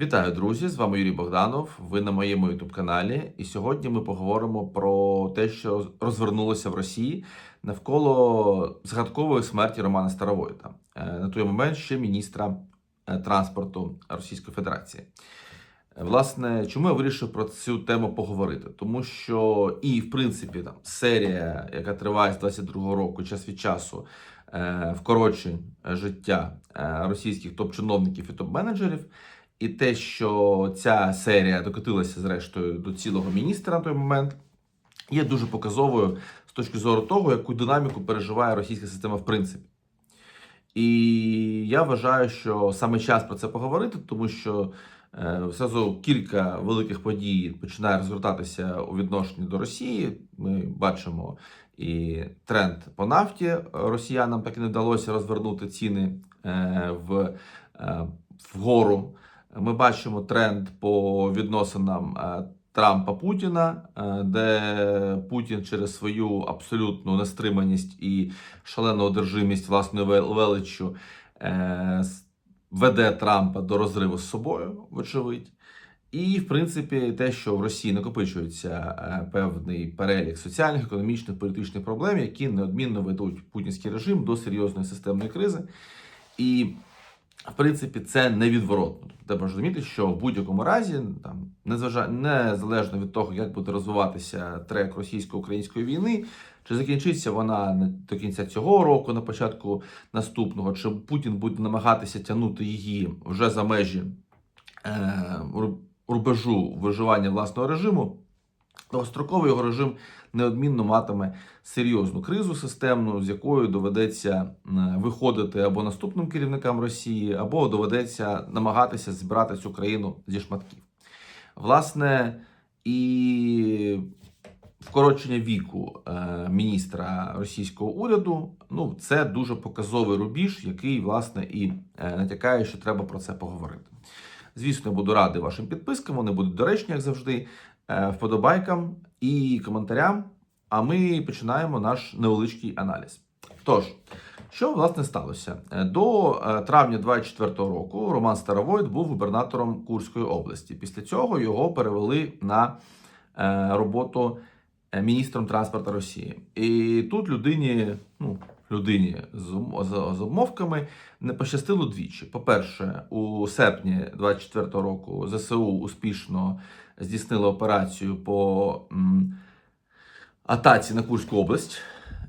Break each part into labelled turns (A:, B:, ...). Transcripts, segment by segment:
A: Вітаю, друзі! З вами Юрій Богданов. Ви на моєму youtube каналі. І сьогодні ми поговоримо про те, що розвернулося в Росії навколо згадкової смерті Романа Старовойта, е, на той момент ще міністра е, транспорту Російської Федерації. Е, Власне, чому я вирішив про цю тему поговорити? Тому що і, в принципі, там серія, яка триває з 22-го року, час від часу, вкорочень життя російських топ-чиновників і топ-менеджерів. І те, що ця серія докотилася зрештою до цілого міністра на той момент, є дуже показовою з точки зору того, яку динаміку переживає російська система в принципі. І я вважаю, що саме час про це поговорити, тому що е, зразу кілька великих подій починає розгортатися у відношенні до Росії. Ми бачимо і тренд по нафті росіянам так і не вдалося розвернути ціни е, в, е, вгору. Ми бачимо тренд по відносинам е, Трампа Путіна, е, де Путін через свою абсолютну нестриманість і шалену одержимість власною величчю е, веде Трампа до розриву з собою, вочевидь. І, в принципі, те, що в Росії накопичується певний перелік соціальних, економічних, політичних проблем, які неодмінно ведуть путінський режим до серйозної системної кризи. І в принципі, це невідворотно. Треба розуміти, що в будь-якому разі, там незважа... незалежно від того, як буде розвиватися трек російсько-української війни, чи закінчиться вона до кінця цього року, на початку наступного, чи Путін буде намагатися тягнути її вже за межі е... рубежу виживання власного режиму, довгостроковий його режим неодмінно матиме серйозну кризу системну, з якою доведеться е, виходити або наступним керівникам Росії, або доведеться намагатися зібрати цю країну зі шматків. Власне, і вкорочення віку е, міністра російського уряду ну це дуже показовий рубіж, який власне і е, натякає, що треба про це поговорити. Звісно, буду радий вашим підпискам. Вони будуть доречні, як завжди, вподобайкам і коментарям. А ми починаємо наш невеличкий аналіз. Тож, що власне сталося? Е, До е, травня 24-го року Роман Старовойт був губернатором Курської області. Після цього його перевели на е, роботу е, міністром транспорту Росії. І тут людині, ну, людині з, обмовками не пощастило двічі. По-перше, у серпні 24-го року ЗСУ успішно здійснили операцію по атаці на Курську область,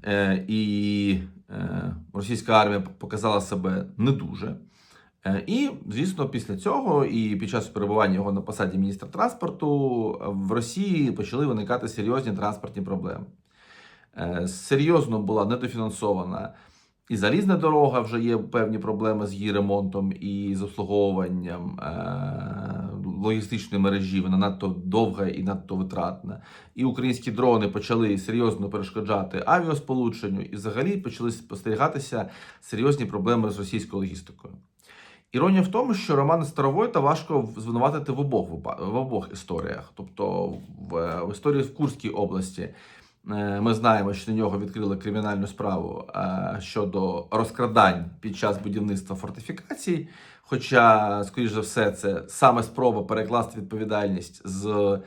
A: е, і е, російська армія показала себе не дуже. Е, І, звісно, після цього і під час перебування його на посаді міністра транспорту в Росії почали виникати серйозні транспортні проблеми. Серйозно була недофінансована і залізна дорога, вже є певні проблеми з її ремонтом і з обслуговуванням логістичної мережі. Вона надто довга і надто витратна. І українські дрони почали серйозно перешкоджати авіасполученню, і взагалі почали спостерігатися серйозні проблеми з російською логістикою. Іронія в тому, що Романа Старовойта важко звинуватити в обох в обох історіях. Тобто в, в історії в Курській області е, ми знаємо, що на нього відкрили кримінальну справу е, щодо розкрадань під час будівництва фортифікацій. Хоча, скоріш за все, це саме спроба перекласти відповідальність з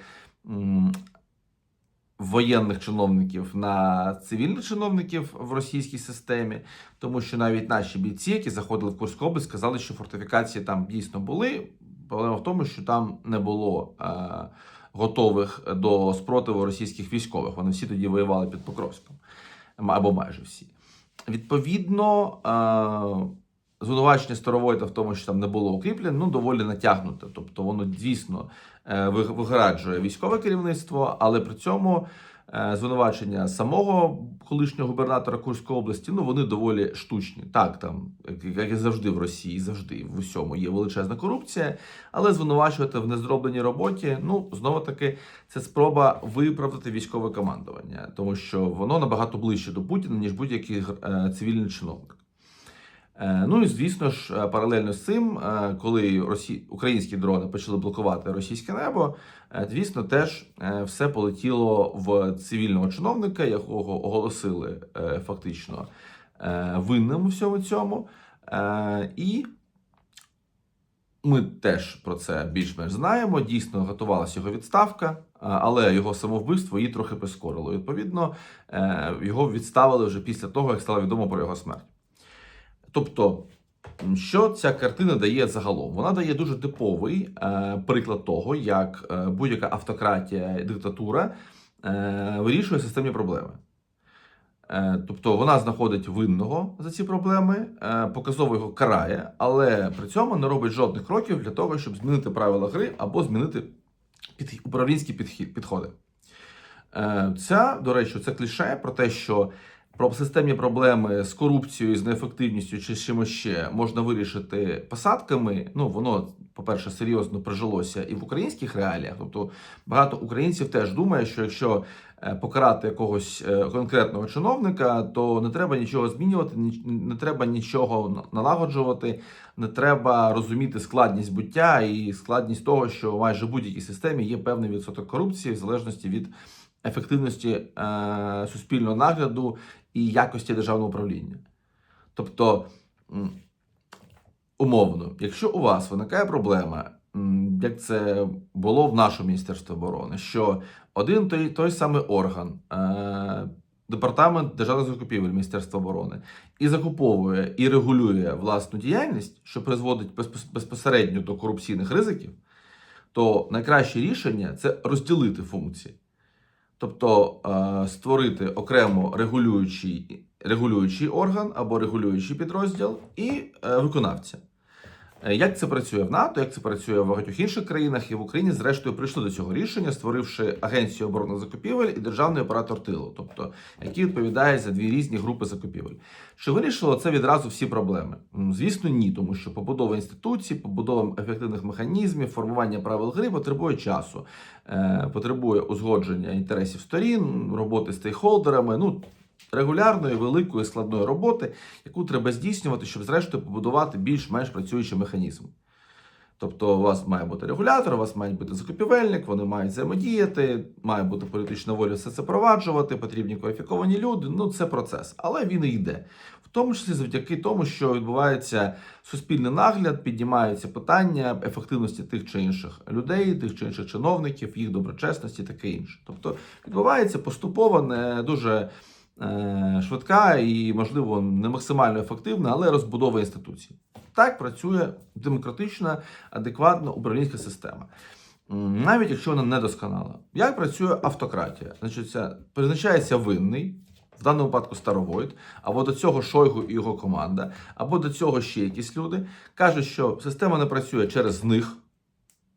A: воєнних чиновників на цивільних чиновників в російській системі, тому що навіть наші бійці, які заходили в Курську область, сказали, що фортифікації там дійсно були. Проблема в тому, що там не було е, готових до спротиву російських військових. Вони всі тоді воювали під Покровськом, або майже всі. Відповідно, е, звинувачення Старовойта в тому, що там не було укріплень, ну доволі натягнуте. Тобто воно дійсно е, виграджує військове керівництво, але при цьому е, звинувачення самого колишнього губернатора Курської області, ну вони доволі штучні. Так, там, як- і завжди в Росії, завжди в усьому є величезна корупція, але звинувачувати в незробленій роботі, ну знову таки, це спроба виправдати військове командування, тому що воно набагато ближче до Путіна, ніж будь-який е, цивільний чиновник. Е, Ну і звісно ж, е, паралельно з цим, е, коли росі... українські дрони почали блокувати російське небо, звісно, теж все полетіло в цивільного чиновника, якого оголосили фактично винним у всьому цьому. І Ми теж про це більш-менш знаємо. Дійсно готувалася його відставка, але його самовбивство її трохи прискорило. Відповідно, його відставили вже після того, як стало відомо про його смерть. Тобто, що ця картина дає загалом? Вона дає дуже типовий е, приклад того, як е, будь-яка автократія і диктатура е, вирішує системні проблеми. Е, Тобто вона знаходить винного за ці проблеми, е, показово його карає, але при цьому не робить жодних кроків для того, щоб змінити правила гри або змінити під, управлінські підходи. Е, Ця, до речі, це кліше про те, що про системні проблеми з корупцією, з неефективністю чи з чимось ще можна вирішити посадками. Ну, воно, по-перше, серйозно прижилося і в українських реаліях. Тобто багато українців теж думає, що якщо е, покарати якогось е, конкретного чиновника, то не треба нічого змінювати, не треба нічого налагоджувати, не треба розуміти складність буття і складність того, що майже в будь-якій системі є певний відсоток корупції в залежності від ефективності е, суспільного нагляду і якості державного управління. Тобто, умовно, якщо у вас виникає проблема, як це було в нашому Міністерстві оборони, що один той, той самий орган, е, департамент державних закупівель Міністерства оборони, і закуповує і регулює власну діяльність, що призводить безпосередньо до корупційних ризиків, то найкраще рішення це розділити функції. Тобто е, створити окремо регулюючий, регулюючий орган або регулюючий підрозділ і е, виконавця. Е, Як це працює в НАТО, як це працює в багатьох інших країнах і в Україні, зрештою, прийшли до цього рішення, створивши Агенцію оборонних закупівель і державний оператор тилу, тобто які відповідають за дві різні групи закупівель. Що вирішило це відразу всі проблеми? Звісно, ні, тому що побудова інституцій, побудова ефективних механізмів, формування правил гри потребує часу, е, потребує узгодження інтересів сторін, роботи з стейкхолдерами. Ну, регулярної, великої, складної роботи, яку треба здійснювати, щоб зрештою побудувати більш-менш працюючий механізм. Тобто, у вас має бути регулятор, у вас має бути закупівельник, вони мають взаємодіяти, має бути політична воля все це проваджувати, потрібні кваліфіковані люди. Ну, це процес, але він і йде. В тому числі завдяки тому, що відбувається суспільний нагляд, піднімаються питання ефективності тих чи інших людей, тих чи інших чиновників, їх доброчесності, таке інше. Тобто відбувається поступово не дуже швидка і, можливо, не максимально ефективна, але розбудова інституцій. Так працює демократична, адекватна управлінська система. Навіть якщо вона недосконала. Як працює автократія? Значить, призначається винний, в даному випадку Старовойт, або до цього Шойгу і його команда, або до цього ще якісь люди. Кажуть, що система не працює через них,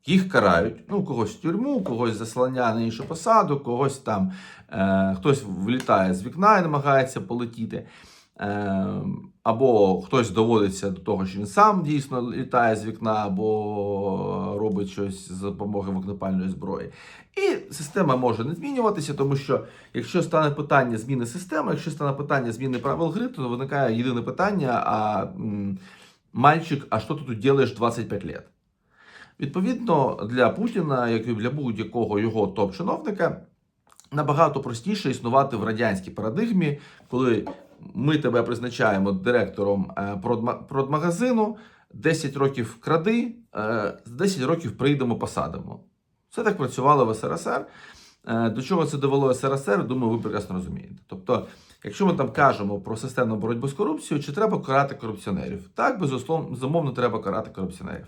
A: їх карають. Ну, когось в тюрму, когось заслання на іншу посаду, когось там е, хтось влітає з вікна і намагається полетіти. Е, або хтось доводиться до того, що він сам дійсно літає з вікна, або робить щось за допомогою вогнепальної зброї. І система може не змінюватися, тому що якщо стане питання зміни системи, якщо стане питання зміни правил гри, то виникає єдине питання: а мальчик, а що ти тут робиш 25 років? Відповідно, для Путіна, як і для будь-якого його топ-чиновника, набагато простіше існувати в радянській парадигмі, коли ми тебе призначаємо директором е, продмагазину, 10 років кради, е, 10 років прийдемо, посадимо. Це так працювало в СРСР. Е, До чого це довело СРСР, думаю, ви прекрасно розумієте. Тобто, якщо ми там кажемо про системну боротьбу з корупцією, чи треба карати корупціонерів? Так, безумовно, треба карати корупціонерів.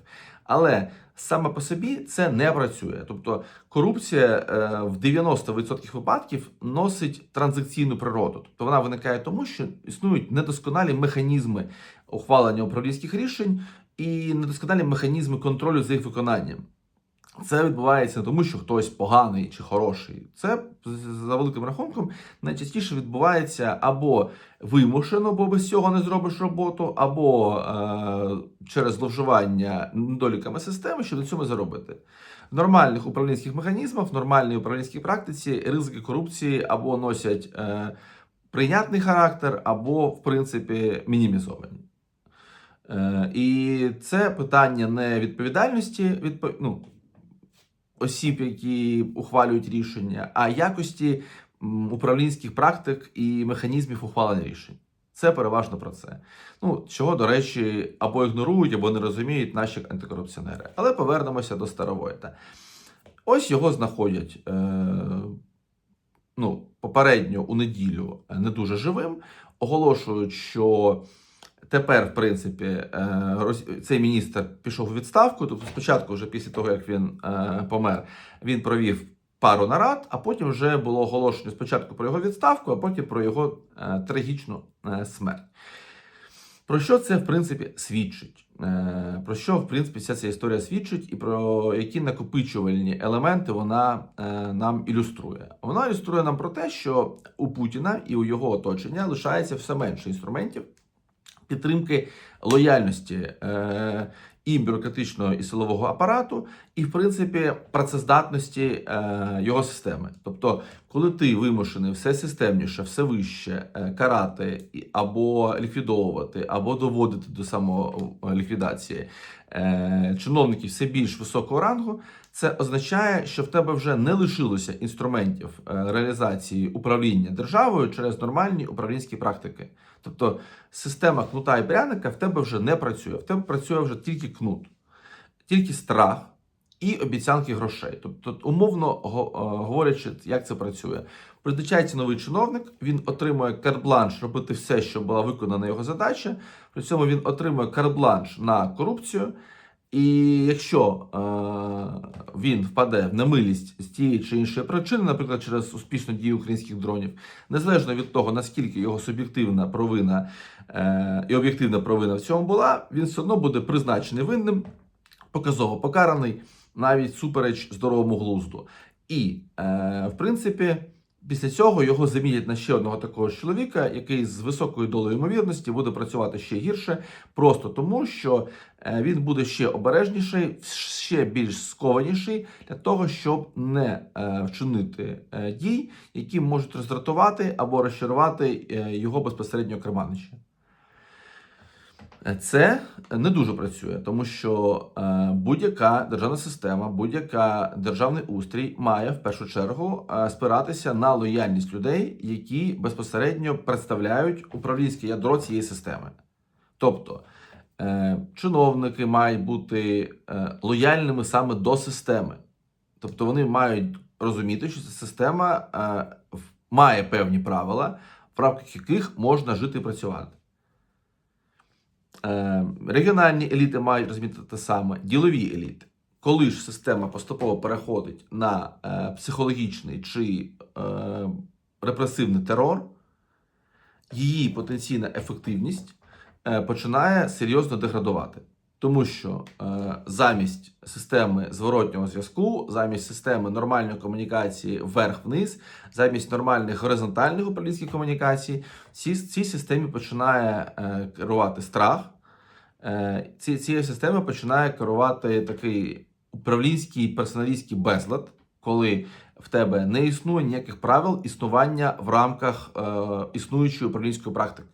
A: Але саме по собі це не працює. Тобто корупція е, в 90% випадків носить транзакційну природу. Тобто вона виникає тому, що існують недосконалі механізми ухвалення управлінських рішень і недосконалі механізми контролю за їх виконанням. Це відбувається не тому, що хтось поганий чи хороший. Це за великим рахунком найчастіше відбувається або вимушено, бо без цього не зробиш роботу, або е, через зловживання недоліками системи, щоб на цьому заробити. В нормальних управлінських механізмах, в нормальній управлінській практиці ризики корупції або носять е, прийнятний характер, або, в принципі, мінімізовані. Е, і це питання не відповідальності відпо... ну, осіб, які ухвалюють рішення, а якості управлінських практик і механізмів ухвалення рішень. Це переважно про це. Ну, чого, до речі, або ігнорують, або не розуміють наші антикорупціонери. Але повернемося до Старовойта. Ось його знаходять е, ну, попередньо у неділю не дуже живим, оголошують, що тепер, в принципі, е, цей міністр пішов у відставку. Тобто, спочатку, вже після того, як він е, помер, він провів пару нарад, а потім вже було оголошено спочатку про його відставку, а потім про його е, трагічну смерть. Про що це, в принципі, свідчить? Про що, в принципі, вся ця історія свідчить, і про які накопичувальні елементи вона нам ілюструє? Вона ілюструє нам про те, що у Путіна і у його оточення лишається все менше інструментів підтримки лояльності е, і бюрократичного і силового апарату, і, в принципі, працездатності е, його системи. Тобто, коли ти вимушений все системніше, все вище е, карати або ліквідовувати, або доводити до самоліквідації е, чиновників все більш високого рангу, це означає, що в тебе вже не лишилося інструментів е, реалізації управління державою через нормальні управлінські практики. Тобто система кнута і пряника в тебе вже не працює. В тебе працює вже тільки кнут, тільки страх і обіцянки грошей. Тобто, умовно е, говорячи, як це працює. Призначається новий чиновник, він отримує карт-бланш робити все, що була виконана його задача. При цьому він отримує карт-бланш на корупцію. І якщо е, він впаде в немилість з тієї чи іншої причини, наприклад, через успішну дію українських дронів, незалежно від того, наскільки його суб'єктивна провина е, і об'єктивна провина в цьому була, він все одно буде призначений винним, показово покараний, навіть супереч здоровому глузду. І, е, в принципі, після цього його замінять на ще одного такого чоловіка, який з високою долею ймовірності буде працювати ще гірше, просто тому, що е, він буде ще обережніший, ще більш скованіший для того, щоб не е, вчинити е, дій, які можуть роздратувати або розчарувати е, його безпосередньо керманича. Це не дуже працює, тому що е, будь-яка державна система, будь-яка державний устрій має в першу чергу е, спиратися на лояльність людей, які безпосередньо представляють управлінське ядро цієї системи. Тобто е, чиновники мають бути лояльними саме до системи. Тобто вони мають розуміти, що ця система має певні правила, в рамках яких можна жити і працювати. Е, регіональні еліти мають розуміти те саме, ділові еліти. Коли ж система поступово переходить на е, психологічний чи е, репресивний терор, її потенційна ефективність починає серйозно деградувати. Тому що е, замість системи зворотнього зв'язку, замість системи нормальної комунікації вверх-вниз, замість нормальних горизонтальних управлінських комунікацій, ці, цій системі починає е, керувати страх. Е, ці, цією системою починає керувати такий управлінський персоналістський безлад, коли в тебе не існує ніяких правил існування в рамках е, існуючої управлінської практики.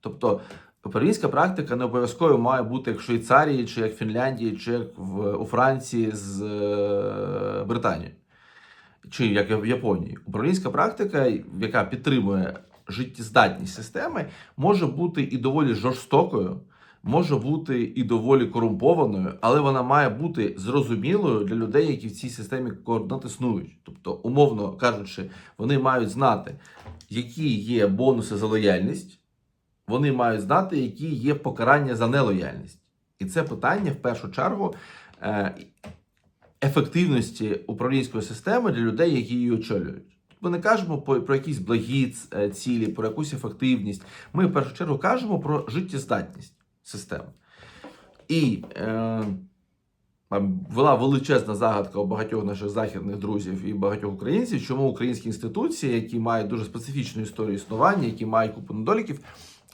A: Тобто управлінська практика не обов'язково має бути як в Швейцарії, чи як в Фінляндії, чи як в, у Франції з е, Британією, чи як в Японії. Управлінська практика, яка підтримує життєздатність системи, може бути і доволі жорстокою, може бути і доволі корумпованою, але вона має бути зрозумілою для людей, які в цій системі координат існують. Тобто, умовно кажучи, вони мають знати, які є бонуси за лояльність, вони мають знати, які є покарання за нелояльність. І це питання в першу чергу е, ефективності управлінської системи для людей, які її очолюють. Ми не кажемо про, якісь благі е, цілі, про якусь ефективність. Ми в першу чергу кажемо про життєздатність системи. І е, була величезна загадка у багатьох наших західних друзів і багатьох українців, чому українські інституції, які мають дуже специфічну історію існування, які мають купу недоліків,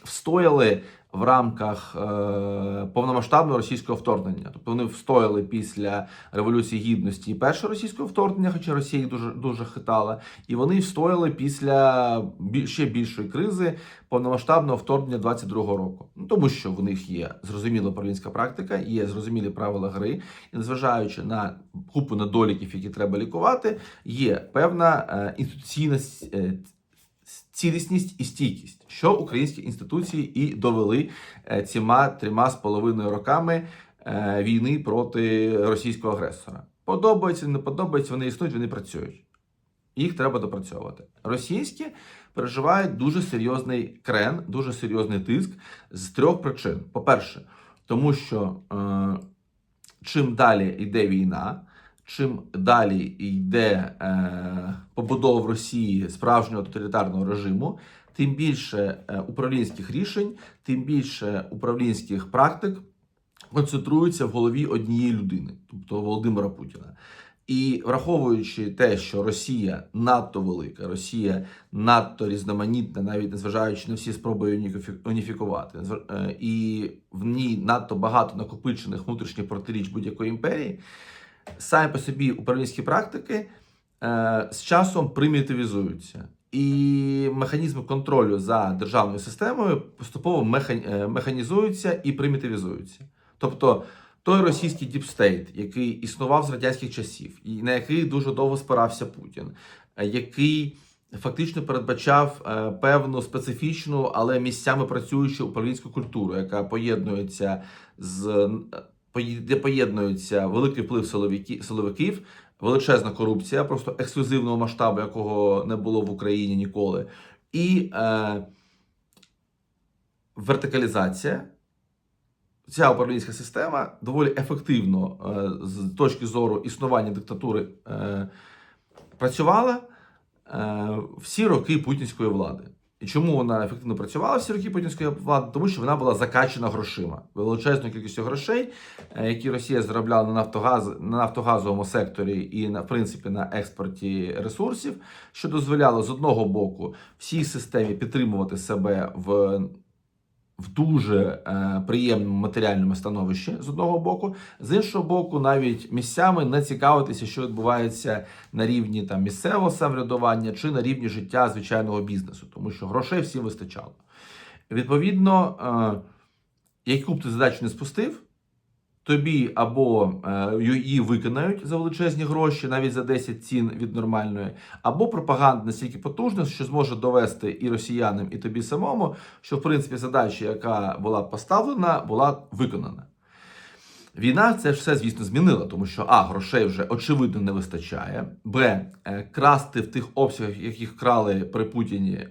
A: встояли в рамках е, повномасштабного російського вторгнення. Тобто вони встояли після Революції Гідності і першого російського вторгнення, хоча Росія їх дуже дуже хитала, і вони встояли після ще більшої кризи повномасштабного вторгнення 22-го року. Ну тому що в них є зрозуміла управлінська практика, є зрозумілі правила гри, і незважаючи на купу недоліків, які треба лікувати, є певна е, інституційна е, цілісність і стійкість, що українські інституції і довели е, цими трьома з половиною роками е, війни проти російського агресора. Подобається, не подобається, вони існують, вони працюють. Їх треба допрацьовувати. Російські переживають дуже серйозний крен, дуже серйозний тиск з трьох причин. По-перше, тому що е, чим далі йде війна, чим далі йде е, побудова в Росії справжнього тоталітарного режиму, тим більше е, управлінських рішень, тим більше управлінських практик концентруються в голові однієї людини, тобто Володимира Путіна. І враховуючи те, що Росія надто велика, Росія надто різноманітна, навіть незважаючи на всі спроби уніфі- уніфікувати, е, і в ній надто багато накопичених внутрішніх протиріч будь-якої імперії, самі по собі управлінські практики е, з часом примітивізуються. І механізми контролю за державною системою поступово е, механізуються і примітивізуються. Тобто той російський діпстейт, який існував з радянських часів, і на який дуже довго спирався Путін, е, який фактично передбачав е, певну специфічну, але місцями працюючу управлінську культуру, яка поєднується з де поєднується великий вплив силовиків, величезна корупція, просто ексклюзивного масштабу, якого не було в Україні ніколи, і е, вертикалізація. Ця управлінська система доволі ефективно е, з точки зору існування диктатури е, працювала е, всі роки путінської влади. І чому вона ефективно працювала всі роки путінської влади? Тому що вона була закачена грошима, величезною кількістю грошей, е, які Росія заробляла на нафтогаз на нафтогазовому секторі і на в принципі на експорті ресурсів, що дозволяло з одного боку всій системі підтримувати себе в в дуже е, приємному матеріальному становищі з одного боку, з іншого боку, навіть місцями не цікавитися, що відбувається на рівні там місцевого самоврядування чи на рівні життя звичайного бізнесу, тому що грошей всім вистачало. Відповідно, е, яку б ти задачу не спустив, тобі або е, її виконають за величезні гроші, навіть за 10 цін від нормальної, або пропаганда настільки потужна, що зможе довести і росіянам, і тобі самому, що в принципі задача, яка була поставлена, була виконана. Війна це все, звісно, змінила, тому що а грошей вже очевидно не вистачає. Б е, красти в тих обсягах, яких крали при Путіні е,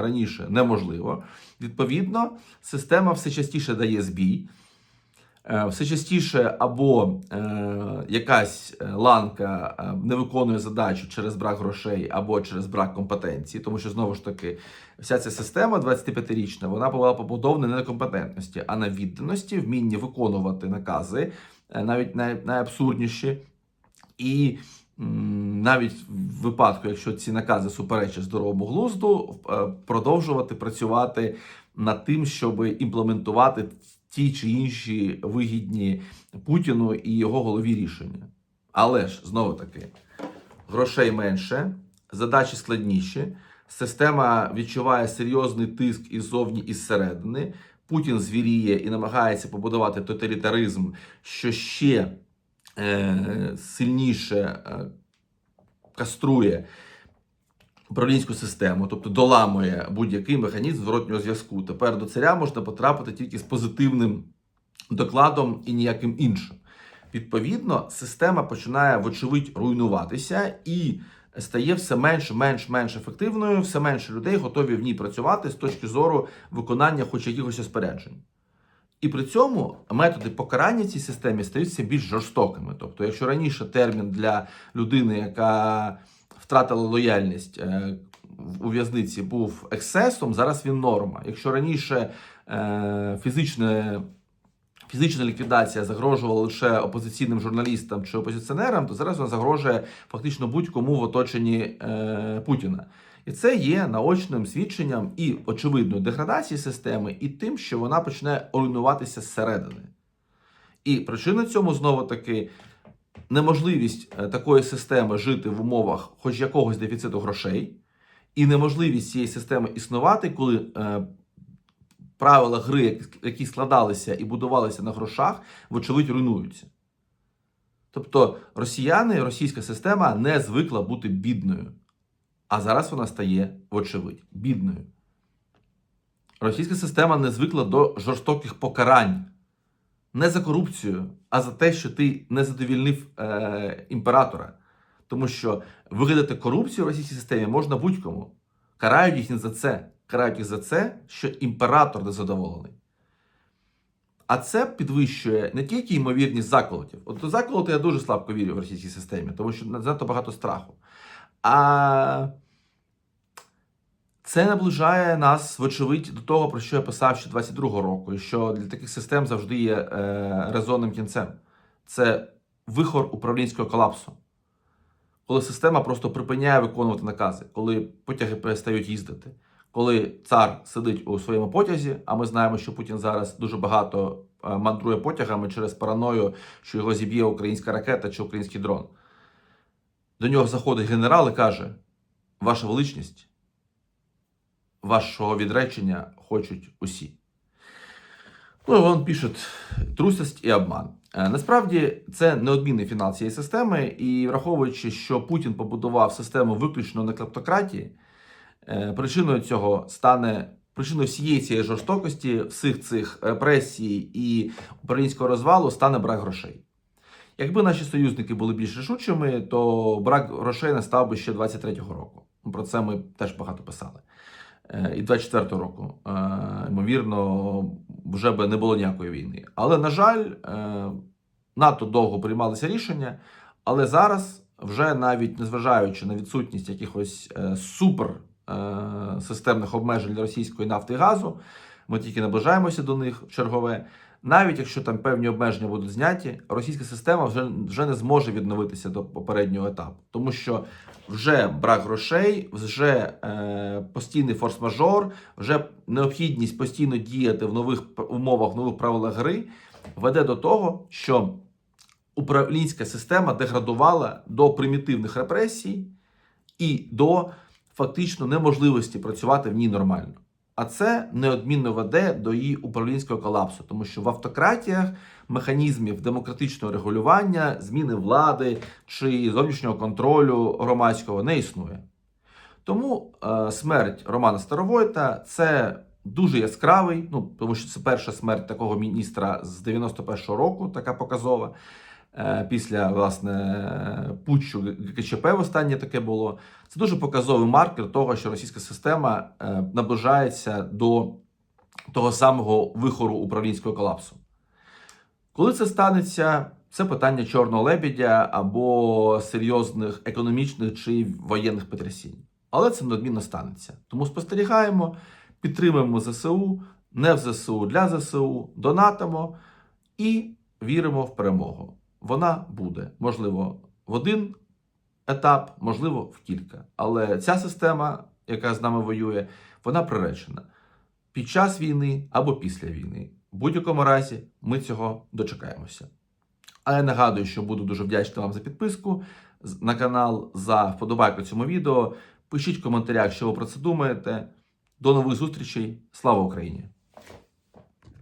A: раніше, неможливо. Відповідно, система все частіше дає збій. Е, Все частіше або е, якась е, ланка не виконує задачу через брак грошей, або через брак компетенції, тому що знову ж таки вся ця система 25-річна, вона була побудована не на компетентності, а на відданості, вмінні виконувати накази, навіть най, найабсурдніші. І навіть в випадку, якщо ці накази суперечать здоровому глузду, продовжувати працювати над тим, щоб імплементувати ті чи інші вигідні Путіну і його голові рішення. Але ж знову таки, грошей менше, задачі складніші. Система відчуває серйозний тиск іззовні і зсередини. Путін звіріє і намагається побудувати тоталітаризм, що ще е, сильніше е, каструє управлінську систему, тобто доламує будь-який механізм зворотнього зв'язку. Тепер до царя можна потрапити тільки з позитивним докладом і ніяким іншим. Відповідно, система починає, вочевидь, руйнуватися і стає все менш, менш, менш ефективною, все менше людей готові в ній працювати з точки зору виконання хоч якихось розпоряджень. І при цьому методи покарання цій системі стають все більш жорстокими. Тобто, якщо раніше термін для людини, яка втратила лояльність е, у в'язниці, був ексцесом, зараз він норма. Якщо раніше е, фізичне фізична ліквідація загрожувала лише опозиційним журналістам чи опозиціонерам, то зараз вона загрожує фактично будь-кому в оточенні е, Путіна. І це є наочним свідченням і очевидної деградації системи, і тим, що вона почне руйнуватися зсередини. І причина цьому знову таки неможливість е, такої системи жити в умовах хоч якогось дефіциту грошей, і неможливість цієї системи існувати, коли е, правила гри, які- які складалися і будувалися на грошах, вочевидь руйнуються. Тобто росіяни, російська система не звикла бути бідною. А зараз вона стає, вочевидь, бідною. Російська система не звикла до жорстоких покарань. Не за корупцію, а за те, що ти не задовільнив е, імператора. Тому що вигадати корупцію в російській системі можна будь-кому. Карають їх не за це. Карають їх за це, що імператор незадоволений. А це підвищує не тільки ймовірність заколотів. От до заколоту я дуже слабко вірю в російській системі, тому що занадто багато страху. А це наближає нас, вочевидь, до того, про що я писав ще 22-го року, і що для таких систем завжди є е, резонним кінцем. Це вихор управлінського колапсу. Коли система просто припиняє виконувати накази, коли потяги перестають їздити, коли цар сидить у своєму потязі, а ми знаємо, що Путін зараз дуже багато е, мандрує потягами через параною, що його зіб'є українська ракета чи український дрон. До нього заходить генерал і каже: Ваша величність, вашого відречення хочуть усі. Ну, він пише трусость і обман. Е, Насправді це неодмінний фінал цієї системи, і враховуючи, що Путін побудував систему виключно на клептократії, е, причиною цього стане причиною всієї цієї жорстокості, всіх цих репресій і українського розвалу стане брак грошей. Якби наші союзники були більш рішучими, то брак грошей настав би ще 23-го року. Про це ми теж багато писали. Е, І 24-го року, е, ймовірно, вже би не було ніякої війни. Але, на жаль, е, надто довго приймалися рішення, але зараз, вже навіть незважаючи на відсутність якихось супер системних обмежень російської нафти і газу, ми тільки наближаємося до них в чергове. Навіть якщо там певні обмеження будуть зняті, російська система вже, вже не зможе відновитися до попереднього етапу, тому що вже брак грошей, вже е, постійний форс-мажор, вже необхідність постійно діяти в нових умовах, в нових правилах гри веде до того, що управлінська система деградувала до примітивних репресій і до фактично неможливості працювати в ній нормально. А це неодмінно веде до її управлінського колапсу, тому що в автократіях механізмів демократичного регулювання, зміни влади чи зовнішнього контролю громадського не існує. Тому е, смерть Романа Старовойта це дуже яскравий, ну тому що це перша смерть такого міністра з 91-го року, така показова. Е, після власне путчу ГКЧП останнє таке було. Це дуже показовий маркер того, що російська система е, наближається до того самого вихору управлінського колапсу. Коли це станеться, це питання чорного лебедя або серйозних економічних чи воєнних потрясінь. Але це неодмінно станеться. Тому спостерігаємо, підтримуємо ЗСУ, не в ЗСУ для ЗСУ, донатимо і віримо в перемогу. Вона буде, можливо, в один етап, можливо, в кілька. Але ця система, яка з нами воює, вона приречена під час війни або після війни. В будь-якому разі ми цього дочекаємося. А я нагадую, що буду дуже вдячний вам за підписку на канал, за вподобайку цьому відео. Пишіть в коментарях, що ви про це думаєте. До нових зустрічей. Слава Україні!